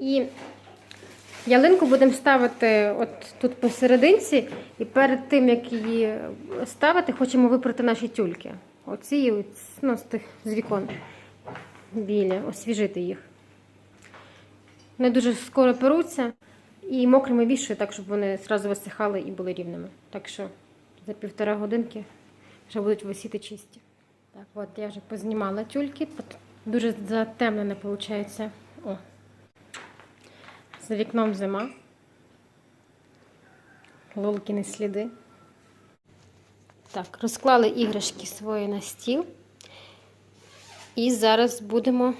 І ялинку будемо ставити от тут посерединці, і перед тим, як її ставити, хочемо випрати наші тюльки. Оці ну, з тих з вікон білі, освіжити їх. Вони дуже скоро перуться і мокрими вішаю, так, щоб вони одразу висихали і були рівними. Так що за півтора годинки вже будуть висіти чисті. Так, от я вже познімала тюльки. Дуже затемнене виходить. За вікном зима. Лолкіни сліди. Так, розклали іграшки свої на стіл. І зараз будемо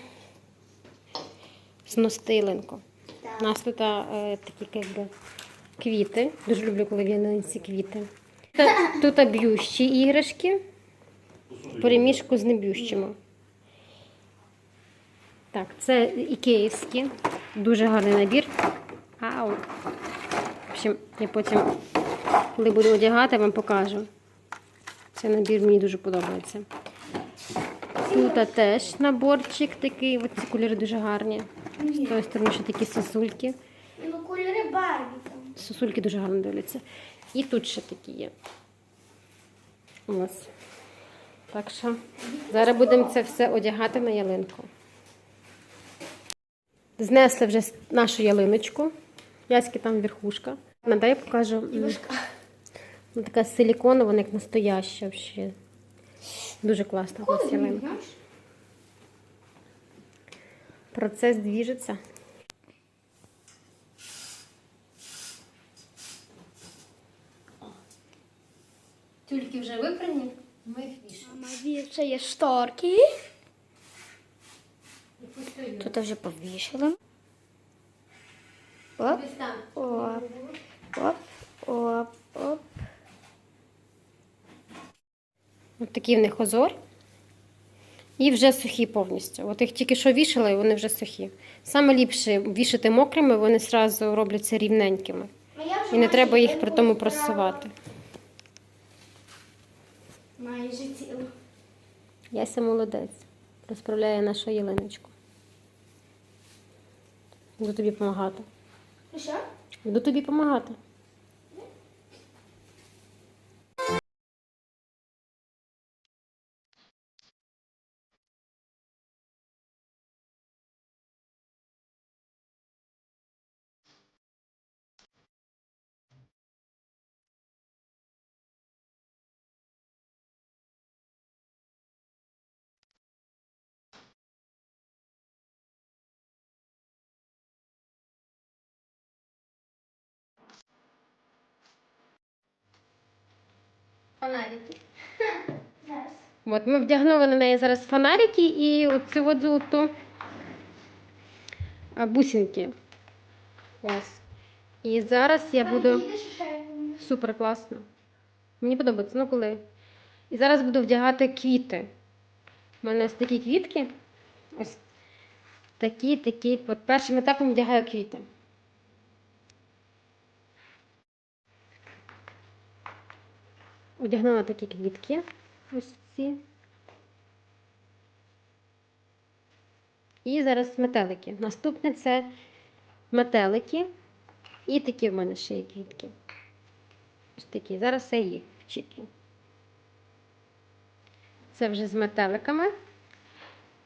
зносити ялинку. У нас тут е, такі якби, квіти. Дуже люблю, коли в ялинці квіти. Тут, тут б'ющі іграшки в переміжку з неб'ющими. Так, це ікеївські. Дуже гарний набір. Ау. В общем, я потім, коли буду одягати, вам покажу. Цей набір мені дуже подобається. Тут теж наборчик такий, от ці кольори дуже гарні. З тої сторони ще такі сосульки. Ну, кольори Барбі там. Сосульки дуже гарно дивляться. І тут ще такі є. Ось. Так що зараз будемо це все одягати на ялинку. Знесли вже нашу ялиночку. Яськи там верхушка. Надай я покажу. Вона така силіконова, вона як настояща взагалі. Дуже класна у нас ялинка. Процес двіжиться. Тюльки вже випрані, ми їх вішаємо. Це є шторки. Тут вже повішали. Оп, оп, оп, оп, оп. Ось такий в них озор. І вже сухі повністю. От їх тільки що вішали, і вони вже сухі. Саме ліпше вішати мокрими, вони одразу робляться рівненькими. І не треба їх при тому просувати. Майже ціло. Яся молодець. Розправляє нашу ялиночку. Буду тобі допомагати. Що? Буду тобі допомагати. Фонарики. Зараз. От ми вдягнули на неї зараз фонарики і оцю от золоту а, бусинки. Ось. І зараз я буду супер класно. Мені подобається, ну коли. І зараз буду вдягати квіти. У мене ось такі квітки. Ось такі, такі. От першим етапом вдягаю квіти. Одягнула такі квітки. Ось ці. І зараз метелики. Наступне це метелики. І такі в мене ще є квітки. Ось такі. Зараз це їх вчити. Це вже з метеликами.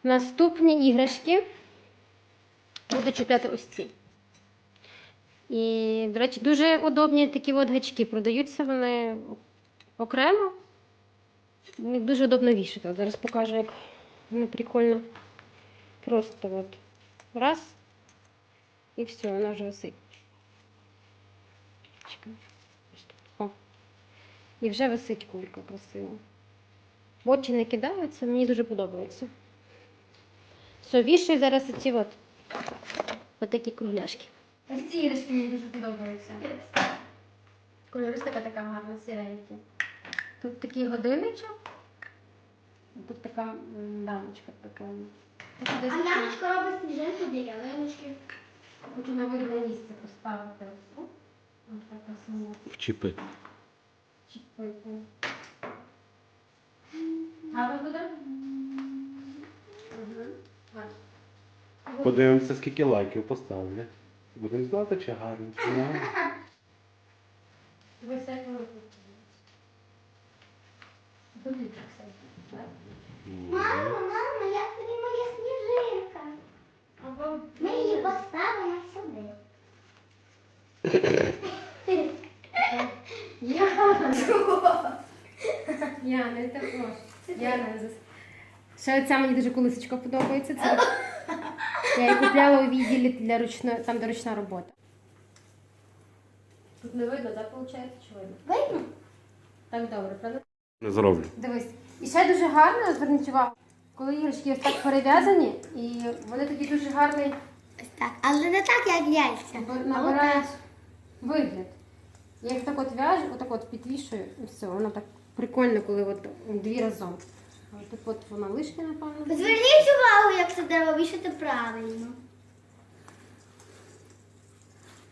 Наступні іграшки буду чіпляти ось ці. І, до речі, дуже удобні такі от гачки. Продаються вони окремо. Дуже удобно вішати. Зараз покажу, як вони прикольно. Просто от раз. І все, вона вже висить. О. І вже висить кулька красиво. В очі не кидаються, мені дуже подобається. Все, вішаю зараз ці от, от такі кругляшки. Ось ці іграшки мені дуже подобаються. Кольористика така гарна, сіренька. Тут такий годинничок. Тут така дамочка така. А десь лямочка робить сніжинку для ялиночки. хочу на видне місце поставити. Ось так. Вчепити. Чіпити. Гарно буде? Подивимося, скільки лайків поставлять. Будемо знати, чи гарно. чи не гарно. Ви все Мама, мама, як тобі моя сніжинка? Ми її поставимо сюди. Яна, це також. Яна, ще оця мені дуже колисочка подобається. Це я її купляла у відділі для ручної, там де ручна робота. Тут не видно, так виходить, чи видно? Видно? Так добре, правда? Не зроблю. Дивись. І ще дуже гарно, зверніть увагу, коли іграшки ось так перев'язані, і вони такі дуже гарний Ось так. Але не так, як яйця. набирають вигляд. Я їх так от в'яжу, отак от підвішую, і все, воно так прикольно, коли от дві разом. А Тут от вона лишня, напевно. Зверніть увагу, як це треба вішати правильно.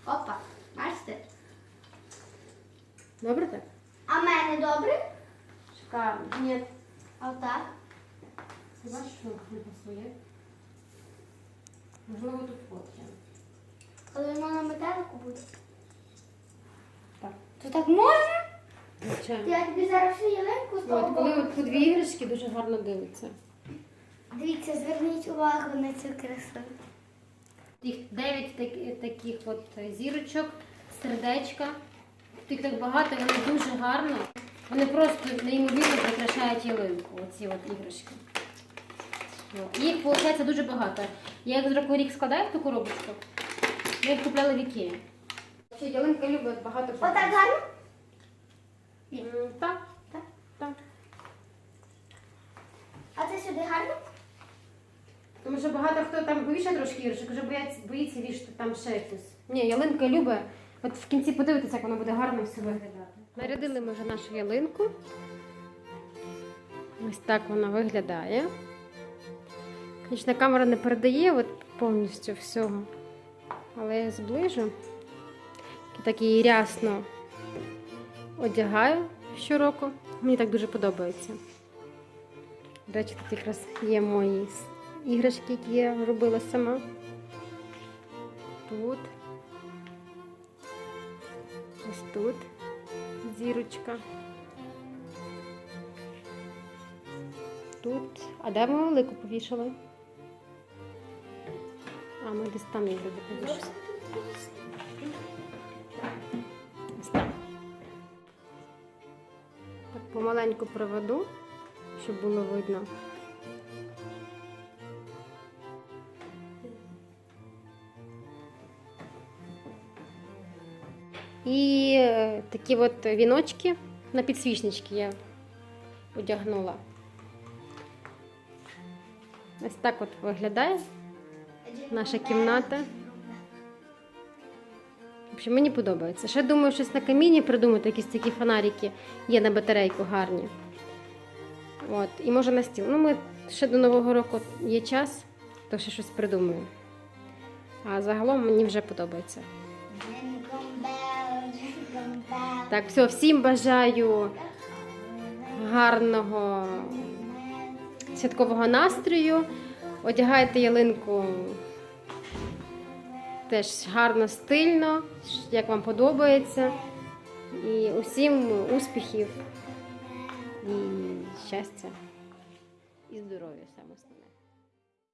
Опа, бачите? Добре так? А в мене добре? Шикарно. Ні, Отак. ти бачиш, що не пасує? Можливо, тут фотки. Коли воно на метелику буде. Так. То так можна? Звичайно. Я тобі зараз всю ялинку того От, коли от по дві іграшки дуже гарно дивиться. Дивіться, зверніть увагу на цю красу. Їх дев'ять так- таких от зірочок, сердечка. Їх так багато, вони дуже гарно. Вони просто неймовірно прикрашають ялинку, оці от іграшки. От. Їх, виходить, дуже багато. Я їх з року рік складаю в ту коробочку. Я їх купляла в Ікеї. Взагалі, ялинка любить багато Отак гарно? М, Так, Так. так. А це сюди гарно? Тому що багато хто там повішає трошки іграшок, вже боїться, боїться вішати там ще якусь. Ні, ялинка любить. От в кінці подивитися, як воно буде гарно все виглядати. Нарядили ми вже нашу ялинку. Ось так вона виглядає. Звісно, камера не передає от повністю всього. Але я зближу. Так її рясно одягаю щороку. Мені так дуже подобається. До речі, тут якраз є мої іграшки, які я робила сама. Тут. Ось тут зірочка. Тут. А де ми велику повішали? А, ми десь там її буде повішали. Ось так. Так помаленьку проведу, щоб було видно. І е, такі от віночки на підсвічнички я одягнула. Ось так от виглядає наша кімната. В общем, мені подобається. Ще думаю, щось на каміні придумати, якісь такі фонарики є на батарейку гарні. От, і може на стіл. Ну, ми ще до Нового року є час, то ще щось придумаю. А загалом мені вже подобається. Так, все, всім бажаю гарного святкового настрою. Одягайте ялинку теж гарно, стильно, як вам подобається. І усім успіхів і щастя і здоров'я.